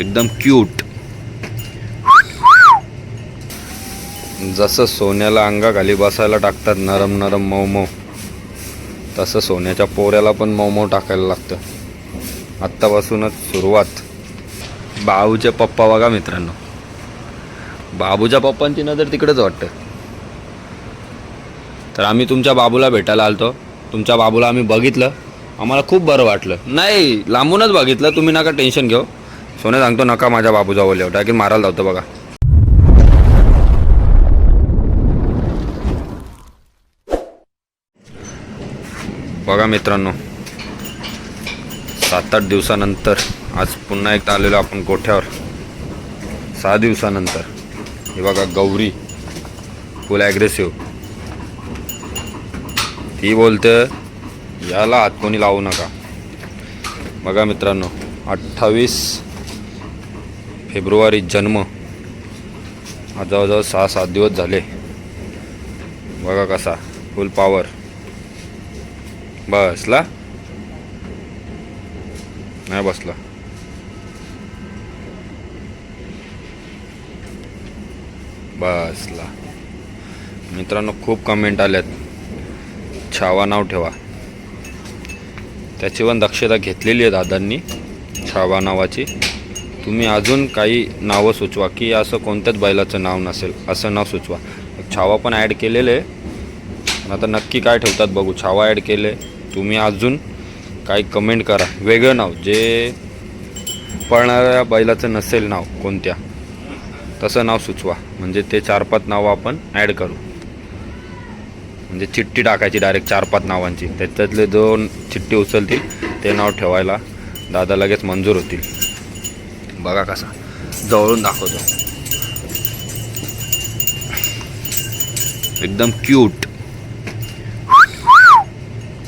एकदम क्यूट जसं सोन्याला अंगाखाली बसायला टाकतात नरम नरम मऊ मऊ. तसं सोन्याच्या पोऱ्याला पण मऊ मऊ टाकायला लागतं. आत्तापासूनच सुरुवात. बाबूचे पप्पा बघा मित्रांनो. बाबूच्या पप्पांची नजर तिकडेच वाटतं. तर आम्ही तुमच्या बाबूला भेटायला आलतो. तुमच्या बाबूला आम्ही बघितलं. आम्हाला खूप बरं वाटलं. नाही लांबूनच बघितलं. तुम्ही नका टेन्शन घेऊ. सोने सांगतो नका माझ्या बाबूचा बोलले टाकीन मारायला लावतो बघा. बघा मित्रांनो सात आठ दिवसानंतर आज पुन्हा एकदा आलेलो आपण गोठ्यावर. सहा दिवसानंतर. हे बघा गौरी फुल ॲग्रेसिव्ह ती बोलते याला हात कोणी लावू नका. बघा मित्रांनो अठ्ठावीस फेब्रुवारी जन्म. आज जवळजवळ सहा सात दिवस झाले. बघा कसा फुल पॉवर बसला? नाही बसला. बसला. मित्रांनो खूप कमेंट आल्यात. छावा नाव ठेवा. त्याची पण दक्षता घेतलेली आहे दादांनी छावा नावाची. तुम्ही अजून काही नावं सुचवा की असं कोणत्याच बैलाचं नाव नसेल असं नाव सुचवा. एक छावा पण ॲड केलेले आहे. आता नक्की काय ठेवतात बघू. छावा ॲड केले. तुम्ही अजून काही कमेंट करा. वेगळं नाव जे पळणाऱ्या बैलाचं नसेल नाव कोणत्या तसं नाव सुचवा. म्हणजे ते चार पाच नावं आपण ॲड करू. म्हणजे चिठ्ठी टाकायची डायरेक्ट चार पाच नावांची. त्याच्यातले दोन चिठ्ठी उचलतील ते नाव ठेवायला दादा लगेच मंजूर होतील. बघा कसा. जवळून दाखवतो. एकदम क्यूट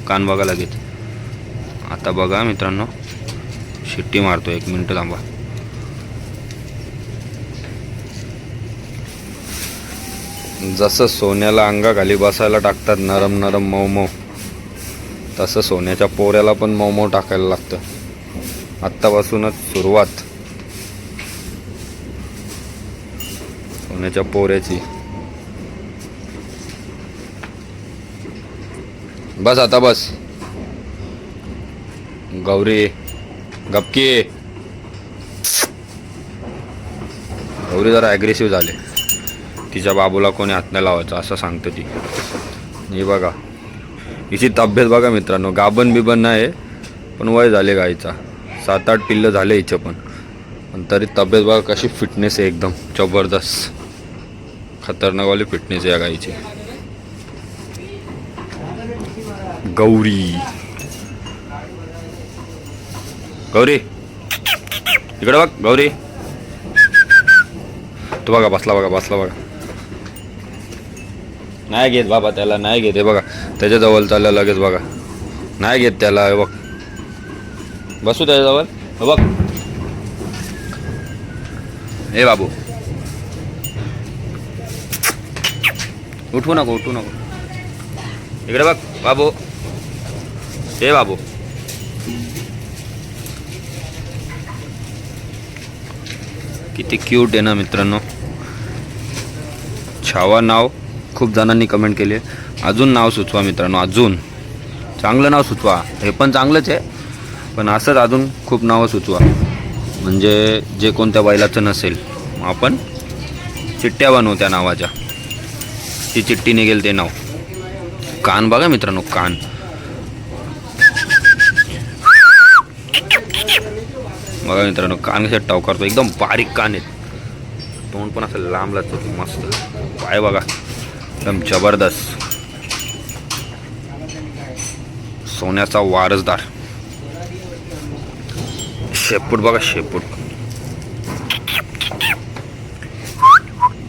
कान बघा लगेच. आता बघा मित्रांनो. शिट्टी मारतो एक मिनटं थांबा. जसं सोन्याला अंगाखाली बसायला टाकतात नरम नरम मऊ मऊ. तसं सोन्याच्या पोऱ्याला पण मऊ मऊ टाकायला लागतं. आत्तापासूनच सुरुवात. सोन्याच्या पोऱ्याची. बस आता बस. गौरी गपकी. गौरी जरा ॲग्रेसिव्ह झाले. तिच्या बाबूला कोणी हात नाही लावायचा असं सांगतं ती. हे बघा. हिची तब्येत बघा मित्रांनो गाबन बिबन नाही पण वय झाले गाईचा. सात आठ पिल्लं झाले हिचं पण. पण तरी तब्येत बघा कशी फिटनेस आहे एकदम जबरदस्त. खतरनाकवाली फिटनेस या गाईची. गौरी. गौरी. इकडे बघ गौरी. तू बघा बसला बघा बसला बघा. नाही घेत बाबा त्याला नाही घेत. हे बघा त्याच्याजवळ त्याला लगेच बघा. नाही घेत त्याला हे बघ. बसू त्याच्याजवळ. बघ. हे बाबू. उठू नको उठू नको. इकडे बघ बाबू. हे बाबू. किती क्यूट आहे ना मित्रांनो. छावा नाव खूप जणांनी कमेंट केले अजून नाव सुचवा मित्रांनो अजून. चांगलं नाव सुचवा. हे पण चांगलंच आहे. पण असंच अजून खूप नावं सुचवा. म्हणजे जे कोणत्या बैलाचं नसेल. मग आपण चिठ्ठ्या बनवू त्या नावाच्या. ती चिठ्ठी निघेल ते नाव. कान बघा मित्रांनो कान. बघा मित्रांनो कान कसे करतो. एकदम बारीक कान आहेत. तोंड पण असं लांब लागतो मस्त. पाय बघा एकदम जबरदस्त. सोन्याचा वारसदार. शेपूट बघा शेपूट.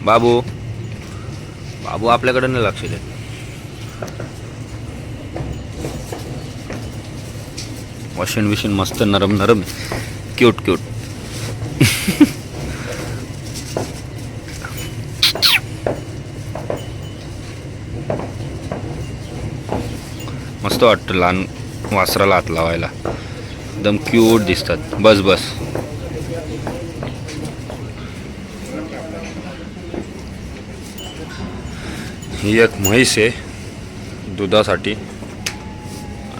बाबू. बाबू आपल्याकडे नाही लक्ष देत वॉशिंग विशिंग मस्त नरम नरम क्यूट क्यूट. मस्त वाटतं लहान वासराला हात लावायला. एकदम क्यूट दिसतात. बस बस. ही एक म्हैस आहे दुधासाठी.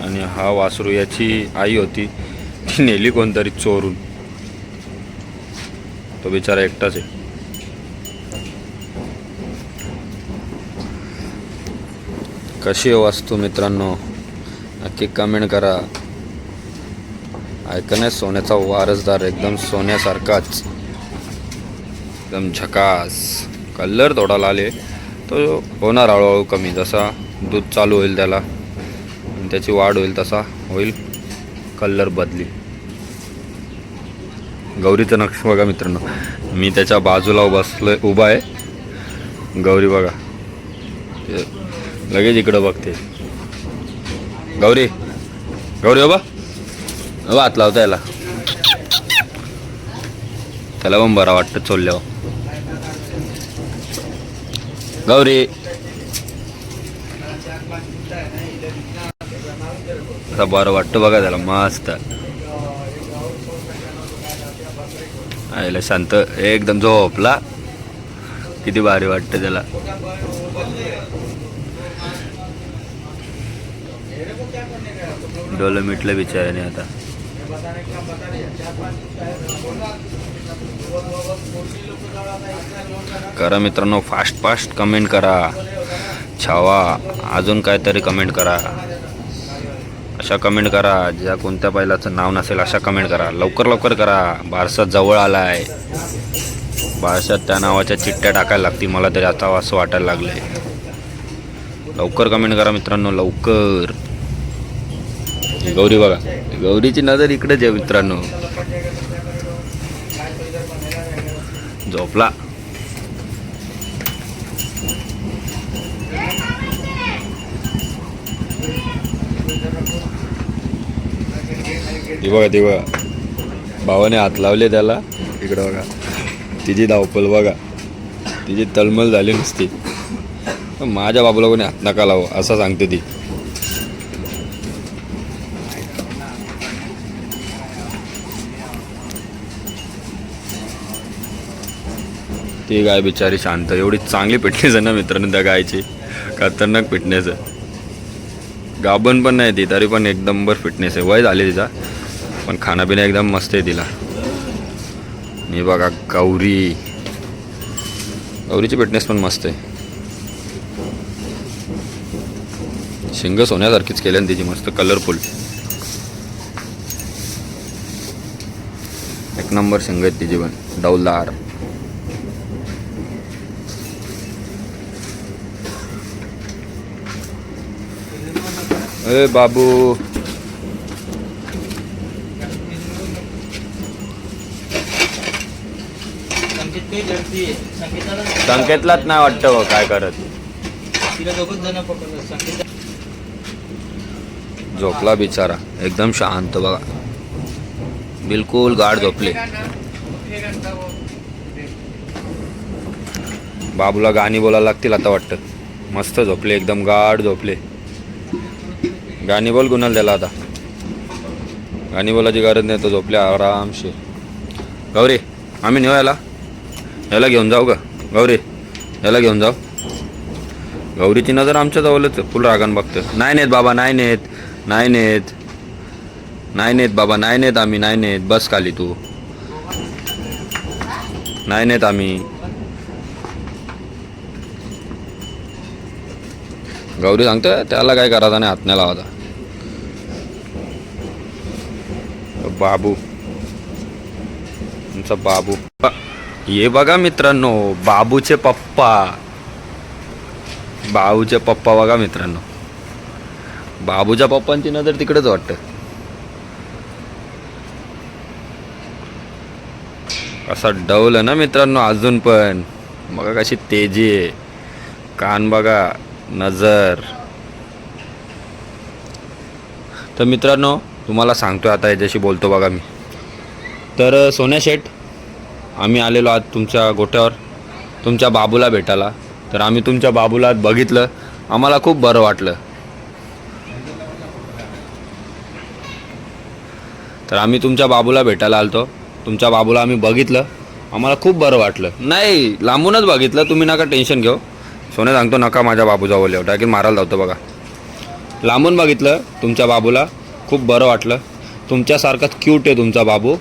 आणि हा वासरू याची आई होती. ती नेली कोणतरी चोरून. तो बिचारा एकटाच आहे. कशी आहे वास्तू मित्रांनो? नक्की कमेंट करा. ऐकणे सोन्याचा वारसदार एकदम सोन्यासारखाच. एकदम झकास. कलर थोडा लाल आहे. तो होणार हळूहळू कमी जसा दूध चालू होईल त्याला त्याची वाढ होईल तसा होईल कलर बदली. गौरीचं नक्ष बघा मित्रांनो मी त्याच्या बाजूला बसलोय उभा आहे. गौरी बघा लगेच इकडं बघते. गौरी गौरी बाबा बाबा हात लावता याला. त्याला पण बरा वाटतं चोरल्यावर गौरी. असं बरं वाटतं बघा त्याला मस्त. आईला शांत एकदम झोपला. किती भारी वाटतं त्याला. डोलं मिटलं बिचाराने आता. करा मित्रांनो फास्ट फास्ट कमेंट करा. छावा अजून काहीतरी कमेंट करा. अशा कमेंट करा ज्या कोणत्या बैलाचं नाव नसेल अशा कमेंट करा. लवकर लवकर करा. बारसा जवळ आला आहे बारशात त्या नावाच्या चिठ्ठ्या टाकायला लागतील मला तरी आता असं वाटायला लागलंय. लवकर कमेंट करा मित्रांनो लवकर. गौरी बघा. गौरीची नजर इकडेच आहे मित्रांनो. झोपला बघा ती बघा भावाने हात लावले त्याला इकडं बघा तिची धावपल बघा तिची तळमळ झाली नसती माझ्या बाबूला कोणी हात नका लावू असं सांगते ती ती गाय बिचारी शांत एवढी चांगली फिटनेस आहे ना मित्रांनो त्या गायची. खतरनाक फिटनेस आहे. गाबण पण नाही ती तरी पण एकदम बर फिटनेस आहे. वय झाली तिचा पण खानापिना एकदम मस्त आहे तिला. मी बघा गौरी. गौरीची फिटनेस पण मस्त आहे. शिंग सोन्यासारखीच केली ना तिची मस्त कलरफुल एक नंबर शिंग आहेत तिची पण डौलदार. अरे बाबू. संकेतलाच नाही वाटतं हो काय करत. झोपला बिचारा. एकदम शांत बघा. बिलकुल गाढ झोपले. बाबूला गाणी बोलायला लागतील आता वाटतं. मस्त झोपले एकदम गाढ झोपले. गाणी बोल गुन्हा त्याला आता. गाणी बोलायची गरज नाही तो झोपल्या आरामशीर. गौरी आम्ही नेऊ याला. याला घेऊन जाऊ का गौरी याला घेऊन जाऊ. गौरीची नजर आमच्या जवळच फुल रागान बघतं नाही नेत बाबा नाही नेत. नाही नेत. नाही नेत बाबा नाही नेत आम्ही नाही नेत. बस खाली तू. नाही नेत आम्ही. गौरी सांगतोय त्याला काय करायचा नाही हात नाही लावायचा. बाबू. तुमचा बाबू. हे बघा मित्रांनो बाबूचे पप्पा. बाबूचे पप्पा बघा मित्रांनो. बाबूच्या पप्पांची नजर तिकडेच वाटत. असा डवलं आहे ना मित्रांनो अजून पण. बघा कशी तेजी आहे. कान बघा नजर. तर मित्रांनो तुम्हाला सांगतो आता याच्याशी बोलतो बघा मी. तर सोन्या शेठ आम्ही आलेलो आज तुमच्या गोट्यावर तुमच्या बाबूला भेटायला. तर आम्ही तुमच्या बाबूला बघितलं. आम्हाला खूप बरं वाटलं. तर आम्ही तुमच्या बाबूला भेटायला आलतो. तुमच्या बाबूला आम्ही बघितलं. आम्हाला खूप बरं वाटलं. नाही लांबूनच बघितलं. तुम्ही नका टेन्शन घेऊ. सोन्या सांगतो नका माझ्या बाबूचा बोलले डायरेक्ट मारायला जातो बघा. लांबून बघितलं तुमच्या बाबूला. खूप बरं वाटलं. तुमच्यासारखाच क्यूट आहे तुमचा बाबू.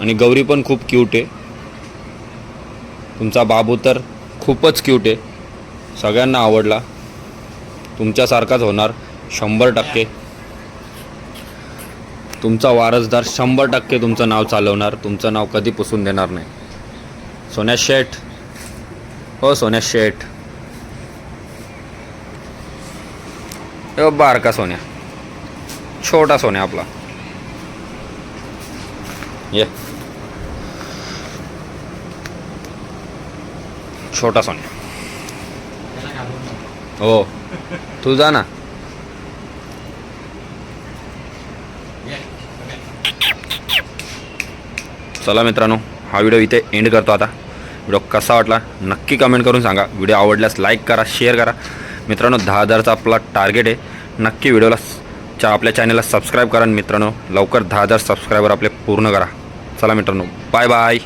आणि गौरी पण खूप क्यूट आहे. तुमचा बाबू तर खूपच क्यूट आहे. सगळ्यांना आवडला. तुमच्यासारखाच होणार शंभर टक्के. तुमचा वारसदार शंभर टक्के तुमचं नाव चालवणार. तुमचं नाव कधी पुसून देणार नाही. सोन्या शेठ. हो सोन्या शेठ. ए बारका सोन्या. छोटा सोन्या आपला. ये. छोटा सोन्या हो. तू जा ना. चला मित्रांनो हा व्हिडिओ इथे एंड करतो आता. व्हिडिओ कसा वाटला नक्की कमेंट करून सांगा. व्हिडिओ आवडल्यास लाईक करा शेअर करा. मित्रांनो दहा हजारचा आपला टार्गेट आहे. नक्की व्हिडिओला चा आपल्या चॅनलला सबस्क्राईब करा मित्रांनो. लवकर दहा हजार सबस्क्रायबर आपले पूर्ण करा. चला मित्रांनो बाय बाय